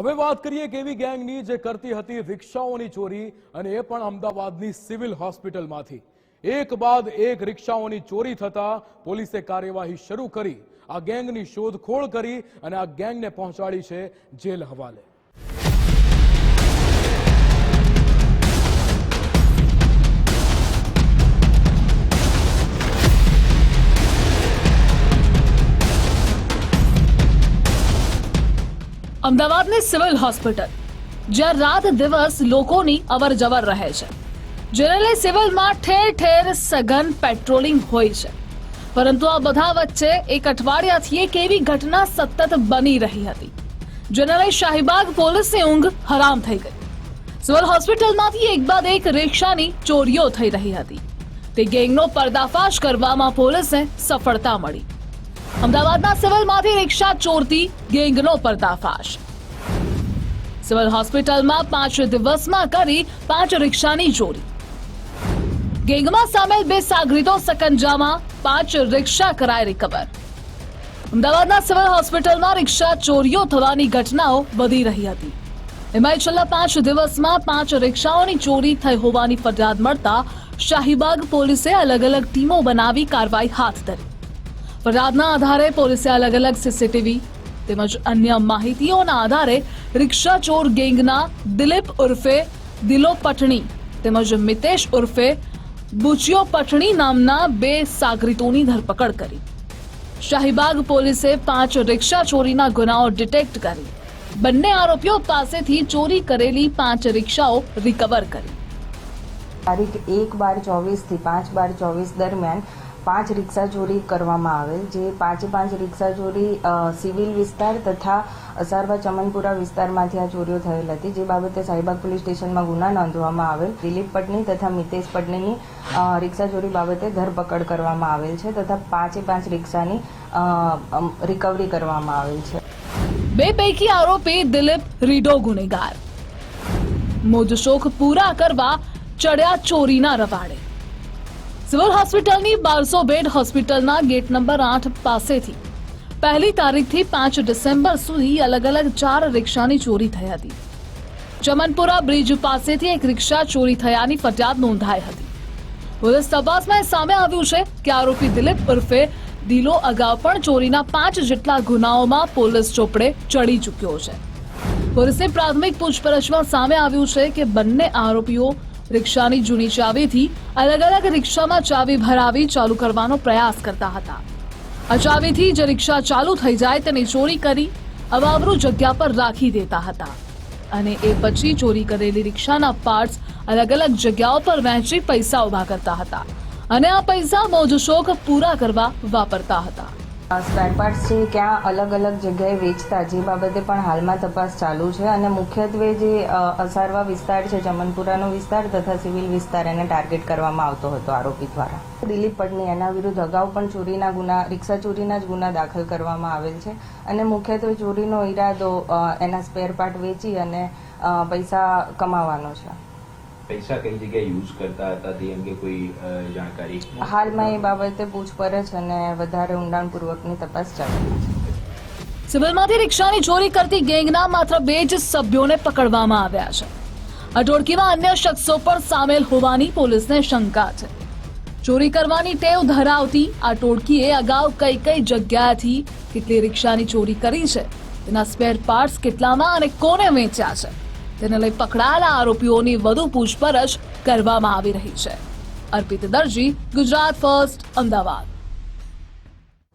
હવે વાત કરીએ એક એવી ગેંગની જે કરતી હતી રિક્ષાઓની ચોરી અને એ પણ અમદાવાદની સિવિલ હોસ્પિટલમાંથી. એક બાદ એક રિક્ષાઓની ચોરી થતા પોલીસે કાર્યવાહી શરૂ કરી, આ ગેંગની શોધખોળ કરી અને આ ગેંગને પહોંચાડી છે જેલ હવાલે. અમદાવાદની સિવિલ હોસ્પિટલ, જ્યાં રાત દિવસ લોકોની અવર જવર રહે છે. જેને સિવિલમાં ઠેર ઠેર સઘન પેટ્રોલિંગ હોય છે. પરંતુ આ બધા વચ્ચે એક અઠવાડિયાથી એક એવી ઘટના સતત બની રહી હતી. જેને શાહીબાગ પોલીસની ઊંઘ હરામ થઈ ગઈ. સિવિલ હોસ્પિટલમાંથી એક બાદ એક રિક્ષાની ચોરીઓ થઈ રહી હતી. તે ગેંગનો પર્દાફાશ કરવામાં પોલીસને સફળતા મળી. અમદાવાદના સિવિલમાંથી રિક્ષા ચોરતી ગેંગનો પર્દાફાશ. સિવિલ હોસ્પિટલમાં પાંચ દિવસમાં કરી પાંચ રિક્ષાની ચોરી. ગેંગમાં સામેલ બે સાગરીતો સકંજામાં પાંચ રિક્ષા કરાઈ રિકવર. અમદાવાદના સિવિલ હોસ્પિટલમાં રિક્ષા ચોરીઓ થવાની ઘટનાઓ વધી રહી હતી. એમાં છેલ્લા પાંચ દિવસમાં પાંચ રિક્ષાઓની ચોરી થઈ હોવાની ફરિયાદ મળતા શાહીબાગ પોલીસે અલગ અલગ ટીમો બનાવી કાર્યવાહી હાથ ધરી. ફરિયાદના આધારે પોલીસે અલગ અલગ સીસીટીવી તેમજ અન્ય માહિતીઓના આધારે રિક્ષા ચોર ગેંગના દિલીપ ઉર્ફે દિલો પટણી તેમજ મિતેશ ઉર્ફે બુચિયો પટણી નામના બે સાગરીતોની ધરપકડ કરી. શાહીબાગ પોલીસે પાંચ રિક્ષા ચોરીના ગુનાઓ ડિટેક્ટ કરી. બંને આરોપીઓ પાસેથી ચોરી કરેલી પાંચ રિક્ષાઓ રિકવર કરી. તારીખ એક બાર ચોવીસથી પાંચ બાર ચોવીસ દરમિયાન પાંચ રિક્ષા ચોરી કરવામાં આવેલ જે પાંચે પાંચ રિક્ષા ચોરી સિવિલ વિસ્તાર તથા અસારવા ચમનપુરા વિસ્તારમાંથી આ ચોરીઓ થયેલ હતી. જે બાબતે સાહીબાગ પોલીસ સ્ટેશનમાં ગુના નોંધવામાં આવેલ. દિલીપ પટની તથા મિતેશ પટનીની રિક્ષા ચોરી બાબતે ધરપકડ કરવામાં આવેલ છે તથા પાંચે પાંચ રિક્ષાની રિકવરી કરવામાં આવેલ છે. બે પૈકી આરોપી દિલીપ રીડો ગુનેગાર. મોજશોખ પૂરા કરવા ચડ્યા ચોરીના રવાડે. સિવિલ હોસ્પિટલની બારસો બેડ હોસ્પિટલના ગેટ નંબર આઠ પાસેથી. પહેલી તારીખથી પાંચ ડિસેમ્બર સુધી અલગ અલગ ચાર રિક્ષાની ચોરી થઈ હતી. ચમનપુરા બ્રિજ પાસેથી એક રિક્ષા ચોરી થયાની ફરિયાદ નોંધાઈ હતી. પોલીસ તપાસમાં સામે આવ્યું છે કે આરોપી દિલીપ ઉર્ફે દિલો અગાઉ પણ ચોરીના પાંચ જેટલા ગુનાઓમાં પોલીસ ચોપડે ચડી ચૂક્યો છે. પોલીસની પ્રાથમિક પૂછપરછમાં સામે આવ્યું છે કે બંને આરોપીઓ રિક્ષાની જૂની ચાવીથી અલગ અલગ રિક્ષામાં ચાવી ભરાવી ચાલુ કરવાનો પ્રયાસ કરતા હતા. આ ચાવીથી જે રિક્ષા ચાલુ થઈ જાય તેની ચોરી કરી અવાવરૂ જગ્યા પર રાખી દેતા હતા. અને એ પછી ચોરી કરેલી રિક્ષાના પાર્ટ્સ અલગ અલગ જગ્યાઓ પર વહેંચી પૈસા ઊભા કરતા હતા. અને આ પૈસા મોજશોખ પૂરા કરવા વાપરતા હતા. સ્પેર પાર્ટ્સ છે ક્યાં અલગ અલગ જગ્યાએ વેચતા? જે બાબતે પણ હાલમાં તપાસ ચાલુ છે અને મુખ્યત્વે જે અસારવા વિસ્તાર છે ચમનપુરાનો વિસ્તાર તથા સિવિલ વિસ્તાર એને ટાર્ગેટ કરવામાં આવતો હતો આરોપી દ્વારા. દિલીપ પટની એના વિરુદ્ધ અગાઉ પણ ચોરીના ગુના, રિક્ષા ચોરીના જ ગુના દાખલ કરવામાં આવેલ છે અને મુખ્યત્વે ચોરીનો ઈરાદો એના સ્પેર પાર્ટ વેચી અને પૈસા કમાવાનો છે. પૈસા કઈ જગ્યાએ યુઝ કરતા હતા તે અંગે કોઈ જાણકારી? હાલમાં એ બાબતે પૂછપરછ અને વધારે ઊંડાણપૂર્વકની તપાસ ચાલુ છે. સિવિલમાંથી રિક્ષાની ચોરી કરતી ગેંગના માત્ર બે જ સભ્યોને પકડવામાં આવ્યા છે. અટોડકીમાં ટોળકીમાં અન્ય શખ્સો પણ સામેલ હોવાની પોલીસને શંકા છે. ચોરી કરવાની ટેવ ધરાવતી આ ટોળકીએ અગાઉ કઈ કઈ જગ્યાએથી કેટલી રિક્ષાની ચોરી કરી છે? તેના સ્પેર પાર્ટ્સ કેટલામાં અને કોને વેચ્યા છે? તેને લઈ પકડાયેલા આરોપીઓની વધુ પૂછપરછ કરવામાં આવી રહી છે. અર્પિત દરજી, ગુજરાત ફર્સ્ટ, અમદાવાદ.